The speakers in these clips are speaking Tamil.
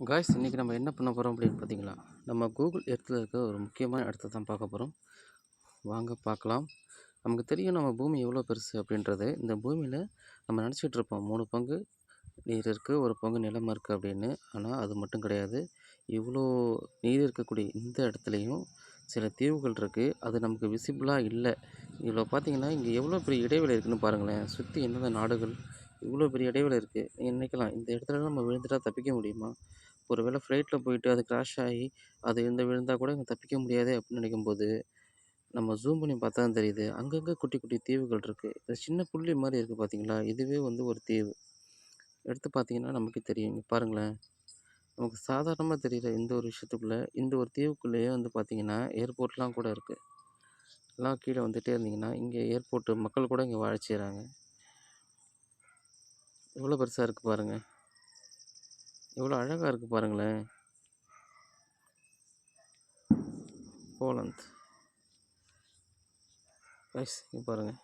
காய்ஸ் இன்றைக்கி நம்ம என்ன பண்ண போகிறோம் அப்படின்னு பார்த்தீங்களா? நம்ம கூகுள் எர்த்தில் இருக்க ஒரு முக்கியமான இடத்த தான் பார்க்க போகிறோம் வாங்க பார்க்கலாம். நமக்கு தெரியும் நம்ம பூமி எவ்வளோ பெருசு அப்படின்றது. இந்த பூமியில் நம்ம நினச்சிட்டு இருப்போம். மூணு பங்கு நீர் இருக்குது ஒரு பங்கு நிலம் இருக்குது அப்படின்னு. ஆனால் அது மட்டும் கிடையாது. இவ்வளோ நீர் இருக்கக்கூடிய இந்த இடத்துலையும் சில தீவுகள் இருக்குது அது நமக்கு விசிபிளாக இல்லை. இதில் பார்த்தீங்கன்னா இங்கே எவ்வளோ பெரிய இடைவெளி இருக்குதுன்னு பாருங்களேன். சுற்றி எந்தெந்த நாடுகள் இவ்வளோ பெரிய இடைவெளி இருக்குது நீங்கள் நினைக்கலாம் இந்த இடத்துல நம்ம விழுந்துட்டா தப்பிக்க முடியுமா? ஒரு வேளை ஃப்ளைட்டில் போயிட்டு அது க்ராஷ் ஆகி அது இந்த விழுந்தால் கூட இங்கே தப்பிக்க முடியாது அப்படின்னு நினைக்கும்போது நம்ம ஜூம் பண்ணி பார்த்தா தான் தெரியுது. அங்கங்கே குட்டி குட்டி தீவுகள் இருக்குது இது சின்ன புள்ளி மாதிரி இருக்குது பார்த்தீங்களா இதுவே வந்து ஒரு தீவு. எடுத்து பார்த்தீங்கன்னா நமக்கு தெரியும். இங்கே பாருங்களேன். நமக்கு சாதாரணமாக தெரிகிற இந்த ஒரு விஷயத்துக்குள்ளே. இந்த ஒரு தீவுக்குள்ளேயே வந்து பார்த்திங்கன்னா ஏர்போர்ட்லாம் கூட இருக்குது எல்லாம் கீழே வந்துகிட்டே இருந்தீங்கன்னா இங்கே ஏர்போர்ட்டு மக்கள் கூட இங்கே வாழ செய்கிறாங்க எவ்வளோ பெருசாக இருக்குது பாருங்கள் எவ்வளோ அழகாக இருக்குது பாருங்களேன். போலந்த் ரைஸ் இங்கே பாருங்கள்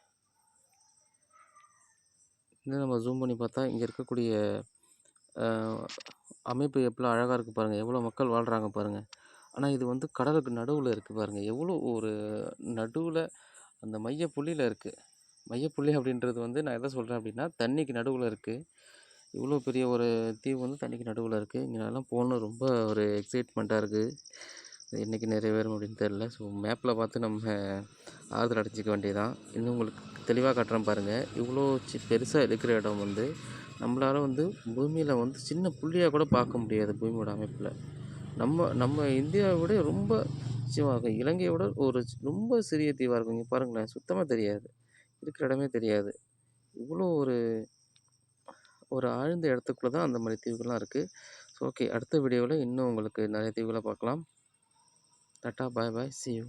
இன்னும் நம்ம ஜூம் பண்ணி பார்த்தா இங்கே இருக்கக்கூடிய அமைப்பு எப்படிலாம் அழகாக இருக்குது பாருங்கள் எவ்வளோ மக்கள் வாழ்கிறாங்க பாருங்கள் ஆனால் இது வந்து கடலுக்கு நடுவில் இருக்குது பாருங்கள் எவ்வளோ ஒரு நடுவில் அந்த மைய புள்ளியில் இருக்குது மையப்புள்ளி அப்படின்றது வந்து நான் எதை சொல்கிறேன் அப்படின்னா தண்ணிக்கு நடுவில் இருக்குது இவ்வளோ பெரிய ஒரு தீவு வந்து தண்ணிக்கு நடுவில் இருக்குது இங்கே நல்லா போகணும் ரொம்ப ஒரு எக்ஸைட்மெண்ட்டாக இருக்குது என்றைக்கு நிறைவேறும் அப்படின்னு தெரில ஸோ மேப்பில் பார்த்து நம்ம ஆறுதல் அடைஞ்சிக்க வேண்டியதான் இன்னும் உங்களுக்கு தெளிவாக காட்டுறேன் பாருங்கள் இவ்வளோ சி பெருசாக இருக்கிற இடம் வந்து நம்மளால் வந்து பூமியில் வந்து சின்ன புள்ளியாக கூட பார்க்க முடியாது பூமியோட அமைப்பில். நம்ம நம்ம இந்தியாவை விட ரொம்ப சிவாக இலங்கையை விட ஒரு ரொம்ப சிறிய தீவாக இருக்கும். இங்கே பாருங்களேன் சுத்தமாக தெரியாது. இருக்கிற இடமே தெரியாது. இவ்வளோ ஒரு ஒரு ஆழ்ந்த இடத்துக்குள்ள தான் அந்த மாதிரி தீவுகள்லாம் இருக்குது ஸோ ஓகே அடுத்த வீடியோவில் இன்னும் உங்களுக்கு நிறைய தீவுகளை பார்க்கலாம். Tata bye bye see you